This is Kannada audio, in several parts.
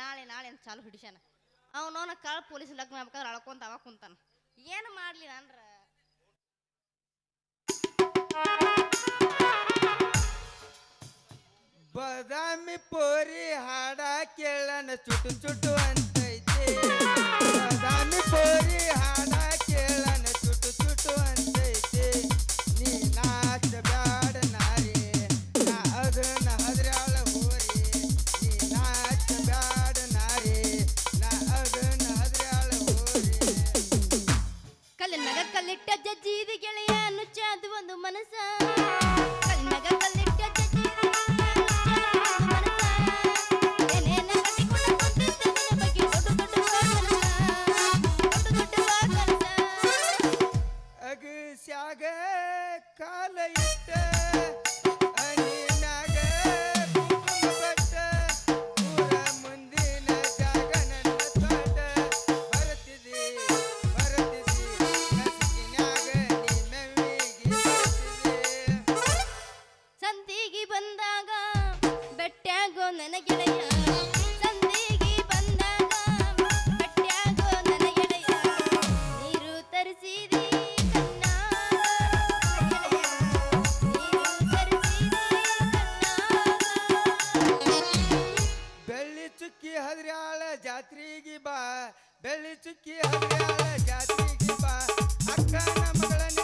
ನಾಳೆ ನಾಳೆ ಅಂತ ಚಾಲು ಹಿಡಿಸ್ಯಾನ. ಅವನವನ ಕಾಳ ಪೊಲೀಸ್ ಲಗ್ನ ಆಗ್ಬೇಕಾದ್ರೆ ಅಳ್ಕೊಂತ ಅವ ಕುಂತಾನ. ಏನು ಮಾಡ್ಲಿ ನಾನ್ರ ಬದಾಮಿ ಪೋರಿ ಹಾಡ ಕೇಳನ ಚುಟು ಚುಟು ಅಂತೈತಿ. ಬದಾಮಿ ಪೋರಿ ಹಾಡ ಬೆಳ್ಳಿ ಚುಕ್ಕಿ ಹದ್ರ್ಯಾಳ ಜಾತ್ರೆಗೆ ಬಾ. ಅಕ್ಕನ ಮಗಳನಿಂದ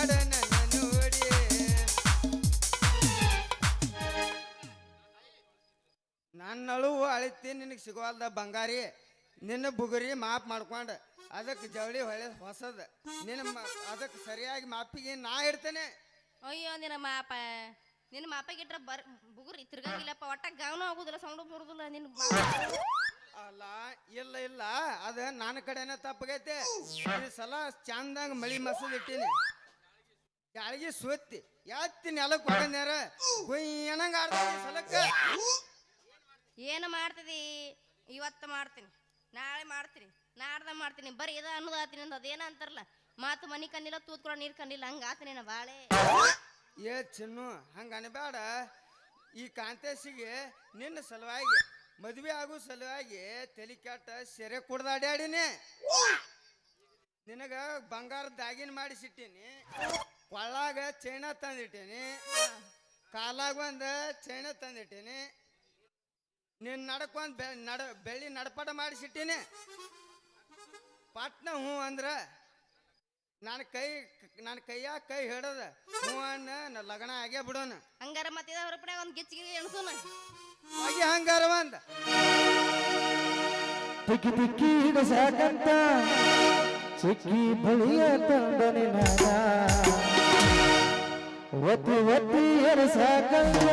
ನನ್ನ ನೋಡಿ ನನ್ನ ಅಳುವು ಅಳಿತಿ ನಿನಗೆ ಸಿಗುವಲ್ದ ಬಂಗಾರಿ. ನಿನ್ನ ಬುಗುರಿ ಮಾಪ್ ಮಾಡ್ಕೊಂಡು. ಅದಕ್ಕೆ ಜವಳಿ ಹೊಳೆ ಹೊಸದ. ನಿನ್ನ ಅದಕ್ಕೆ ಸರಿಯಾಗಿ ಮಾಪಿಗೆ ನಾ ಇಡ್ತೇನೆ. ಅಯ್ಯೋ, ನಿನ್ನ ಮಾಪ. ನಿನ್ನ ಮಾಪಗಿಟ್ರ ಬರ್, ಬುಗುರಿ ತಿರ್ಗಂಗಿಲ್ಲಪ್ಪ. ಒಟ್ಟ ಗೌನ ಆಗುದಿಲ್ಲ, ಸೌಂಡ್ ಬರುದಿಲ್ಲ. ನಿನ್ನ ಅಲ್ಲ ಇಲ್ಲ ಇಲ್ಲ ಅದ ನನ್ನ ಕಡೆನ ತಪ್ಪಗೈತೆ. ಈ ಸಲ ಚಂದಂಗ ಮಳಿ ಮಸಲ್ ಇಟ್ಟೀನಿ. ಜಾಳಿಗೆ ಸುತ್ತಿ ಎತ್ತಿ ನೆಲಕ್ಕೆ ಹೊಗನ್ಯಾರ ಗುಯ್ಯನಂಗ ಆಡ್ತೀನಿ ಸಲಕ್ಕ. ಏನು ಮಾಡ್ತಿದಿ? ಇವತ್ತು ಮಾಡ್ತೀನಿ. ನಾಳೆ ಮಾಡ್ತೀನಿ. ನಾಡ್ದ ಮಾಡ್ತೀನಿ. ಬರೀ ಇದ ಅನ್ನೋದು ಆತೀನಿ ಅಂತ ಅದೇನ ಅಂತಾರಲ್ಲ? ಮಾತು ಮನಿ ಕಣ್ಣಿಲ್ಲ ತೂತ್ಕೊಳ ನೀರ್ ಕನ್ನಿಲ್ಲ ಹಂಗ ಆತೀನಿ ನಾ ಬಾಳೆ. ಏ ಚಿನ್ನು ಹಂಗ ಅನ್ಬೇಡ. ಈ ಕಾಂತೇಶಿಗೆ ನಿನ್ನ ಸಲುವಾಗಿ ಮದುವೆ ಆಗೋ ಸಲುವಾಗಿ ತಲೆ ಕೆಟ್ಟ ಸೆರೆ ಕುಡ್ದು ಅಡ್ಯಾಡಿನಿ. ನಿನಗ ಬಂಗಾರ ದಾಗಿನ ಮಾಡಿಸಿಟ್ಟೀನಿ. ಕೊಳ್ಳಾಗ ಚೈನ ತಂದಿಟ್ಟೀನಿ. ಕಾಲಾಗ ಒಂದು ಚೈನ ತಂದಿಟ್ಟೀನಿ. ನಿನ್ನ ನಡಕ್ ಒಂದು ಬೆ ನಡ ಬೆಳ್ಳಿ ನಡಪಾಟ ಮಾಡಿಸಿಟ್ಟೀನಿ. ಪಟ್ನ ಹ್ಞೂ ಅಂದ್ರ ನನ್ನ ಕೈ ನನ್ನ ಕೈಯ ಕೈ ಹಿಡದ ಹ್ಞೂ ಅನ್ನ ಲಗ್ನ ಆಗೇ ಬಿಡೋಣ ಹಂಗಾರ ಮತ್ತೆ ಹೊರಪಡೆ ಒಂದು ಗಿಚ್ಚಿಗೆ ಎಣಸೋಣ ಹಂಗಾರ ಒಂದ ತಿಕ್ಕಿ ತಿಕ್ಕಿ ಹಿಡಸಾಕಂತ ಚಿಕ್ಕಿ ಬಳಿಯ ತಂದನೆ ನಾನ ಒತ್ತಿ ಒತ್ತಿ ಎರಸಾಕಂತ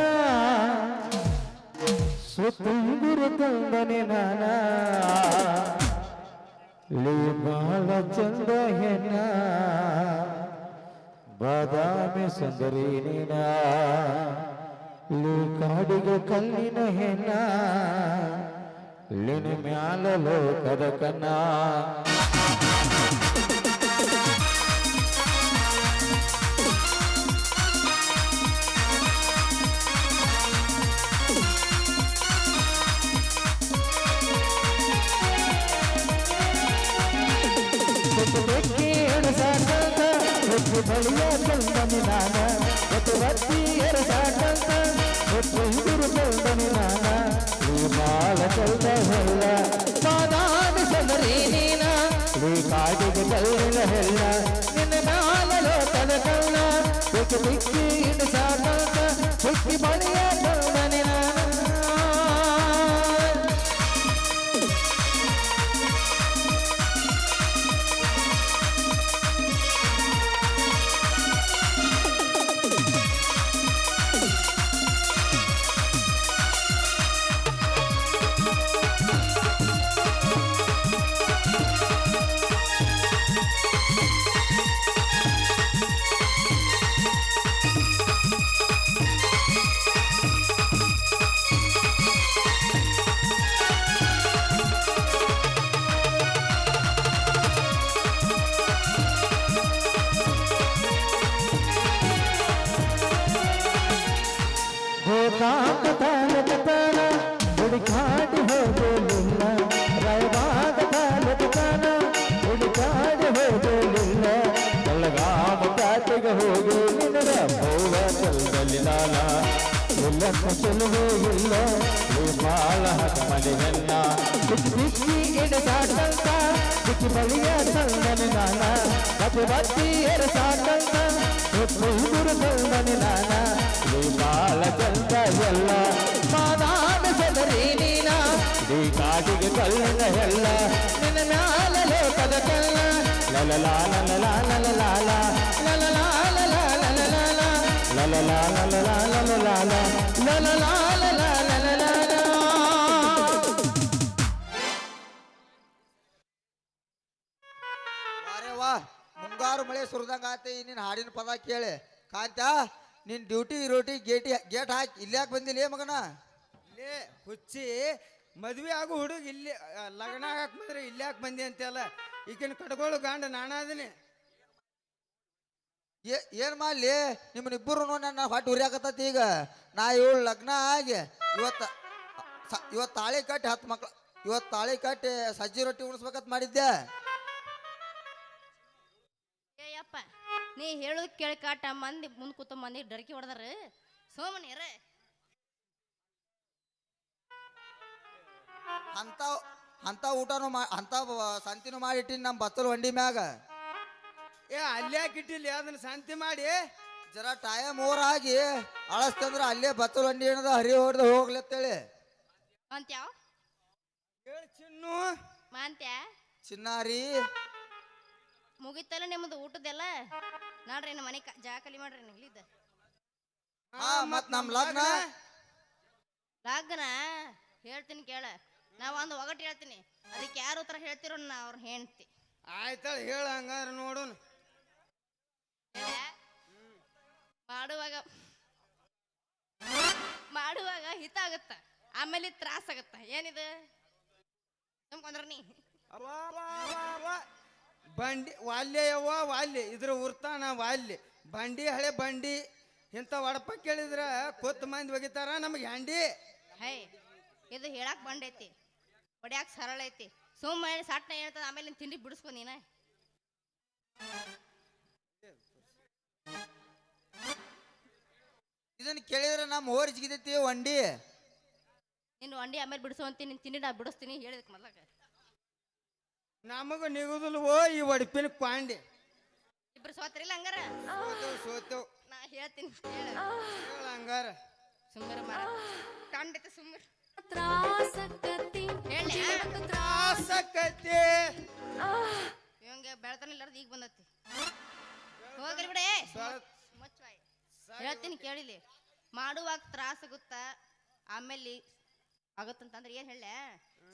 ಸುತ್ತುಂಗುರು ತಂದನೆ ನಾನ ಲೇ ಬಾಳ ಚಂದ ಹೆಣ್ಣ, ಬಾದಾಮಿ ಸುಂದರಿ ನೀನ. ಲೇ ಕಾಡಿಗೆ ಕಲ್ಲಿನ ಹೆಣ್ಣ ಲಿನ ಮ್ಯಾಲ ಲೋಕದ ಕನ್ನ ಬೆಕ್ಕಿ ಎಡಸಾಕಂತ ಒತ್ತು ಬಳಿಯ ಚಂದನಿ ನಾನ ಕಾಡಿಗೆ ಕಲ್ಲಿನ ಹೆಲ್ಲ ನಿನ್ನ ಬಿಕ್ಕಿ ಗೋಕಾಕ ತಾಲೂಕತನ ಹುಡುಕಾಡಿ ಹೋಗಲಿಲ್ಲ ರಾಯಬಾಗ ತಾಲೂಕತನ ಹುಡುಕಾಡಿ ಹೋಗಲಿಲ್ಲ ಬೆಳಗಾಮ ಕಾಟಿಗೆ ನಿನ್ನ ಇಲ್ಲ ಬಾಳ ಮನೆಯನ್ನ ಬಿಚ್ಚಿ ಇಡಸಾಟಂತ ಬಿಚ್ಚಿ ಬಳಿಯ ಸಂದನೆ ನಾನ ಬತ್ತಿ ಬತ್ತಿ ಎರಸಾಟಂತ ಹೊತ್ತು ಹುಡುರು ಚಂದನೆ ನಾನ ಈ ಮಾಲ ಚಂದ ಎಲ್ಲ ಮಾನಾಡ ಸದರಿ ನೀನ ಈ ಕಾಟಿಗೆ ಕಲ್ಲನ ಎಲ್ಲ ನಿನ್ನ ಮ್ಯಾಲ ಲೋಕದ ಕಲ್ಲ ಲಲಲಾ ಲಲಲಾ ಲಲಲಾ ಲಲಲಾ ಲಲಲಾ ಲಲಲಾ ಲಲಲಾ ಲಲಲಾ ಲಲ ಲಾಲ ಮುಂಗಾರು ಮಳೆ ಸುರಿದಂಗ ಆತ ನಿನ್ನ ಹಾಡಿನ ಪದ ಕೇಳಿ. ಕಾಂತ ನಿನ್ ಡ್ಯೂಟಿ ರೋಟಿ ಗೇಟಿ ಗೇಟ್ ಹಾಕಿ. ಇಲ್ಲಿ ಯಾಕೆ ಬಂದಿಲ್ಲ ಮಗನ? ಇಲ್ಲೇ ಹುಚ್ಚಿ ಮದ್ವೆ ಆಗು ಹುಡುಗ ಇಲ್ಲಿ ಲಗ್ನ ಹಾಕಿ ಬಂದ್ರೆ ಇಲ್ಲಿ ಯಾಕೆ ಬಂದಿ ಅಂತೆಲ್ಲ ಈಗಿನ ಕಟ್ಕೊಳ್ಳು ಗಾಂಡ ನಾನಾದಿನಿ ಏ ಏನ್ ಮಾಡಲಿ? ನಿಮ್ಮನ್ನಿಬ್ಬರು ನನ್ನ ಹೊಟ್ಟೆ ಉರಿಯಾಕತ್ತೈತಿ ಈಗ. ನಾ ಇವಳು ಲಗ್ನ ಆಗಿ ಇವತ್ತ ಇವತ್ ಇವತ್ತು ತಾಳಿ ಕಟ್ಟಿ ಹತ್ತು ಮಕ್ಳು ಇವತ್ತು ತಾಳಿ ಕಟ್ಟಿ ಸಜ್ಜಿ ರೊಟ್ಟಿ ಉಣಿಸ್ಬೇಕಂತ ಮಾಡಿದ್ದೆ. ಏಯಪ್ಪ ನೀ ಹೇಳೋದು ಕೇಳಿ ಕಾಟ ಮಂದಿ ಮುಂದ್ ಕೂತ ಮಂದಿ ಡರ್ಕಿ ಹೊಡೆದಾರ. ಸೋಮನಿಯರ ಅಂತ ಅಂತ ಊಟನು ಮಾ ಅಂತ ಬ- ಸಂತಿನೂ ಮಾಡಿಟ್ಟಿನಿ ನಮ್ಮ ಬತ್ತಲು ಹೊಂಡಿ ಮ್ಯಾಗ. ಏ ಅಲ್ಲೇ ಕಿಟ್ಟಿಲ್ಲ ಅದನ್ನ ಶಾಂತಿ ಮಾಡಿ. ಜರ ಟೈಮ್ ಓರ್ ಆಗಿ ಅಳಸ್ತಂದ್ರ ಅಲ್ಲೇ ಬತ್ತಲ್ ಹೊಂಡಿ ಏನದ ಹರಿ ಹೊಡೆದು ಹೋಗ್ಲತ್ತೇಳಿ. ಅಂತ್ಯಾವ ಹೇಳು ಚಿನ್ನು. ಮಾಂತ್ಯ? ಚಿನ್ನಾರಿ. ಮುಗಿತಲ್ಲ ನಿಮ್ದು ಊಟದೆಲ್ಲ? ನೋಡ್ರಿ ನಮ್ಮ ಮನೆ ಜಾಕಲಿ ಖಾಲಿ ಮಾಡ್ರಿ ಇಲ್ಲಿದ್ದ. ಹಾ ಮತ್ ನಮ್ ಲಗ್ನ? ಲಗ್ನ? ಹೇಳ್ತೀನಿ ಕೇಳ. ನಾವ್ ಒಂದು ಒಗಟ್ ಹೇಳ್ತೀನಿ. ಅದಕ್ಕೆ ಯಾರು ಉತ್ತರ ಹೇಳ್ತಿರೋ ನಾ ಅವ್ರ ಹೆಂಡ್ತಿ. ಆಯ್ತ ಹೇಳ ಹಂಗಾರ ನೋಡೋಣ. ಮಾಡುವಾಗ ಮಾಡುವಾಗ ಹಿತ ಆಗತ್ತ. ಆಮೇಲೆ ತ್ರಾಸ ಆಗತ್ತ. ಏನಿದು? ನೀ. ಬಂಡಿ ವಾಲ್ಯ ಯವ್ವ ವಾಲ್ಯ. ಇದ್ರ ಉರ್ತಾನ ವಾಲ್ಯ. ಬಂಡಿ ಹಳೆ ಬಂಡಿ. ಇಂಥ ಒಡಪ ಕೇಳಿದ್ರ ಕೊತ್ತು ಮಂದಿ ಒಗಿತಾರ ನಮಗೆ ಹ್ಯಾಂಡಿ? ಹೇ ಇದು ಹೇಳಕ್ ಬಂಡೈತಿ ಹೊಡ್ಯಾಕ ಸರಳ ಐತಿ. ಸುಮ್ಮನೆ ಸಟ್ನ ಹೇಳ್ತದ ಆಮೇಲೆ ನಿನ್ ತಿಂಡಿ ಬಿಡಿಸ್ಕೊ ನೀನ. ಇದನ್ನ ಕೇಳಿದ್ರೆ ನಮ್ಮ ಓರ್ ಜಿಗಿದೈತಿ ಒಂಡಿ. ನೀನು ಒಂಡಿ ಆಮೇಲೆ ಬಿಡಿಸುವಂತೀನಿ ನಿನ್ ತಿಂಡಿ ನಾ ಬಿಡಿಸ್ತೀನಿ ಹೇಳಿದಕ್ಕೆ ಮೊದ್ಲಾಗ. ನಮಗ ನಿಗುದಿಲ್ವೋ ಈ ಒಡಪಿನ ಪಾಂಡೆ ಇಬ್ರು ಸೋತ್ರಿಲ್ಲ ಹಂಗಾರ? ಸೋತು ಸೋತು. ನಾ ಹೇಳ್ತೀನಿ ಹೇಳ. ಹೇಳ ಹಂಗಾರ. ಸುಮ್ಮರ ಮಾರ ಕಂಡಿತ ಸುಮ್ಮರ ತ್ರಾಸಕತಿ. ಹೇಳಿ ಆಸಕತೆ ಇವಂಗೆ ಬೆಳತನಿಲ್ಲಾರ್ದು ಈಗ ಬಂದತಿ. ಹೋಗ್ರಿ ಬಿಡ ಏ. ಮುಚ್ಚವಾಯ್. ಹೇಳ್ತೀನಿ ಕೇಳಿಲಿ. ಮಾಡುವಾಗ ತ್ರಾಸ ಆಗುತ್ತಾ ಆಮೇಲೆ ಆಗುತ್ತಂತಂದ್ರೆ ಏನು ಹೇಳ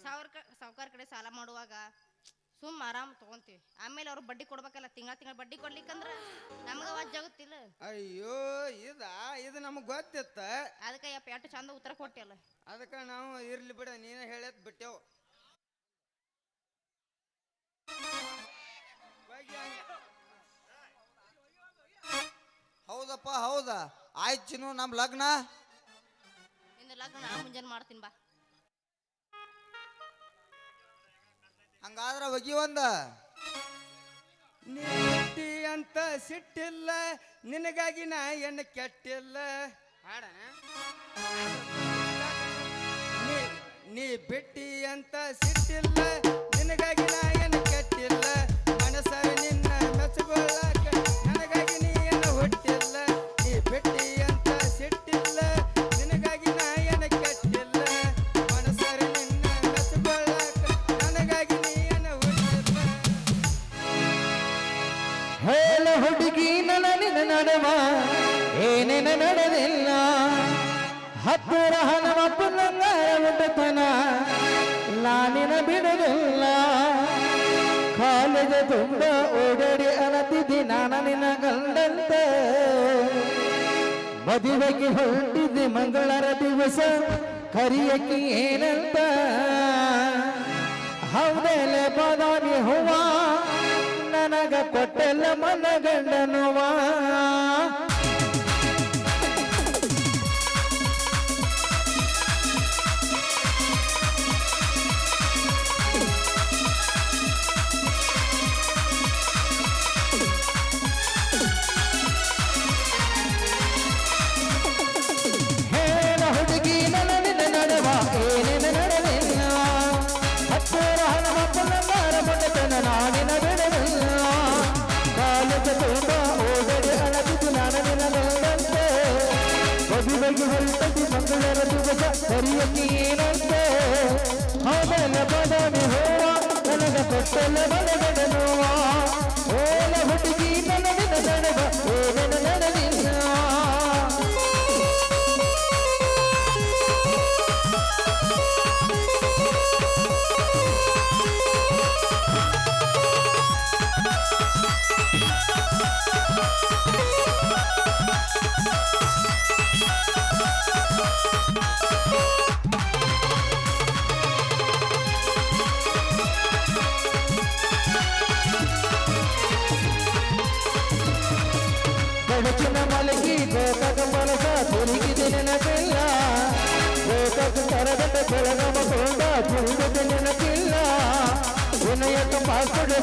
ಸಾವಿರ ಸಾವ್ಕಾರ ಕಡೆ ಸಾಲ ಮಾಡುವಾಗ ಸುಮ್ಮ ಆರಾಮ್ ತಗೊಂತೀವಿ. ಆಮೇಲೆ ಅವ್ರು ಬಡ್ಡಿ ಕೊಡ್ಬೇಕಲ್ಲ ತಿಂಗಳ ತಿಂಗಳ ಬಡ್ಡಿ ಕೊಡ್ಲಿಕ್ಕಂದ್ರ ನಮ್ಗ ವಜ್ಜಾಗುತ್ತಿಲ್ಲ ಅಯ್ಯೋ ಇದ ಇದು ನಮಗ್ ಗೊತ್ತಿತ್ತ. ಅದಕ್ಕೆ ಯಪ್ಪ ಎಷ್ಟು ಚಂದ ಉತ್ತರ ಕೊಟ್ಟಿಲ್ಲ ಅದಕ್ಕೆ ನಾವು ಇರ್ಲಿ ಬಿಡ ನೀನೇ ಹೇಳತ್ ಬಿಟ್ಟೆವು. ಹೌದಪ್ಪ ಹೌದಾ. ಆಯ್ತು ಚಿನ್ನು ನಮ್ಮ ಲಗ್ನ? ಇನ್ನು ಲಗ್ನ ಮುಂಜಾನೆ ಮಾಡ್ತೀನಿ ಬಾ. ಹಂಗಾದ್ರ ಒಗಿ ಒಂದ. ನೀ ಅಂತ ಸಿಟ್ಟಿಲ್ಲ, ನಿನಗಾಗಿ ನಾ ಎಣ್ಣೆ ಕೆಟ್ಟಿಲ್ಲ. ಹಾಡ. ನೀ ಬಿಟ್ಟಿ ಅಂತ ಸಿಟ್ಟಿಲ್ಲ, ನಿನಗಾಗಿ ನಾ ಎಣ್ಣೆ ಕೆಟ್ಟಿಲ್ಲ. ಮನಸ್ಸ ನಿನ್ನ ಮೆಚ್ಚುಗೊಳ್ಳಾಕ ಹತ್ತಿರ ಹನುಮಪ್ಪನ ಉಂಟತನ. ನಾನಿನ ಬಿಡಲಿಲ್ಲ ಕಾಲಿಗೆ ತುಂಬ ಓಡಾಡಿ ಅನತಿದ್ದಿ ನಾನ ನಿನ್ನ ಗಂಡಂತೆ. ಮದುವೆಗೆ ಹೊರಟಿದ್ದೆ ಮಂಗಳರ ದಿವಸ, ಕರಿಯಕ್ಕೆ ಏನಂತ. ಹೌದೆಲೆ ಬದಾಮಿ ಹೂವ, ನನಗ ಕೊಟ್ಟೆಲ್ಲ ಮನ ದಿವಸ ಸರಿಯಕ್ಕೆ ಏನಂತೆ? ಹೌದಲ್ಲ ಬದಾಮಿ ಹೋವ ನನಗ ಕೊಟ್ಟಲ್ಲ ಬಲಗಡ ನೋವ ಓಲ ಹುಡುಗಿ ನನ್ನ ನಿನ್ನ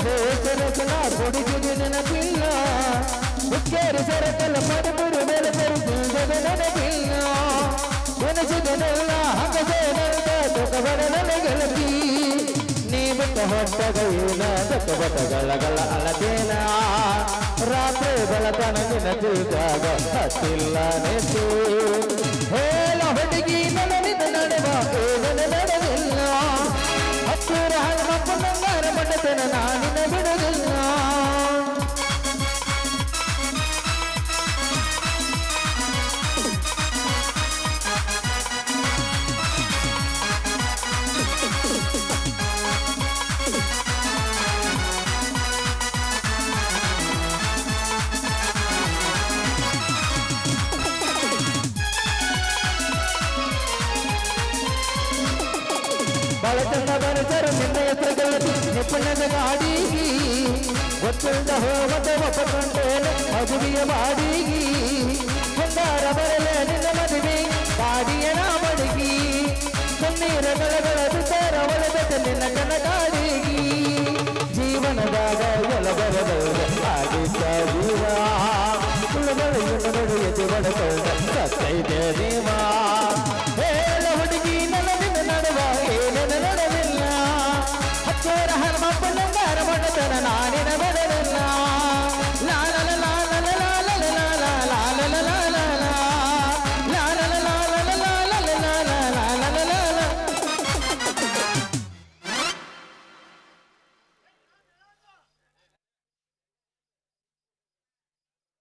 ಪಾಸ್ಕೊಡ ಬೇಸರಕಲ ಕೊಡಿಗಿದೆ ನೆನಪಿಲ್ಲ ಹುಕ್ಕೇರಿ ಸರಕಲ ಪಡಬುರು ಮೇಲೆ ತಿಂದದ ನೆನಪಿಲ್ಲ ನೆನಸಿದನೆಲ್ಲ ಹಂಗದೇನಂತ ತೊಕಬಡ ನನಗೆಲಪಿ ನೀ ಬಿಟ್ಟ ಹೊಟ್ಟಗ ಏನಾದಕ ಬಟಗಳಗಳ ಅಳದೇನ ರಾತ್ರಿ ಬೆಳತನ ನಿನ್ನ ಜೀವಾಗ ಹತ್ತಿಲ್ಲ ನೆಸು. ಬಳತನ ಬರಸರು ನಿನ್ನ ಹೆಸರುಗಳಲ್ಲಿ ನಿಪುಣದ ಗಾಡಿಗಿ ಗೊತ್ತಿಲ್ಲದ ಹೋಗದ ಒಪ್ಪಕೊಂಡೇನು ಮದುವೆಯ ಬಾಡಿಗಿ. ಹೊಂದಾರ ಬರಲೆ ನಿನ್ನ ಮದುವೆ ನಾ ಬಡಗಿ ಕಣ್ಣೀರ ಗಳಗಳ ನಿನ್ನ ಕನ ಗಾಡಿ ಜೀವನದಾಗ ಜೀವ.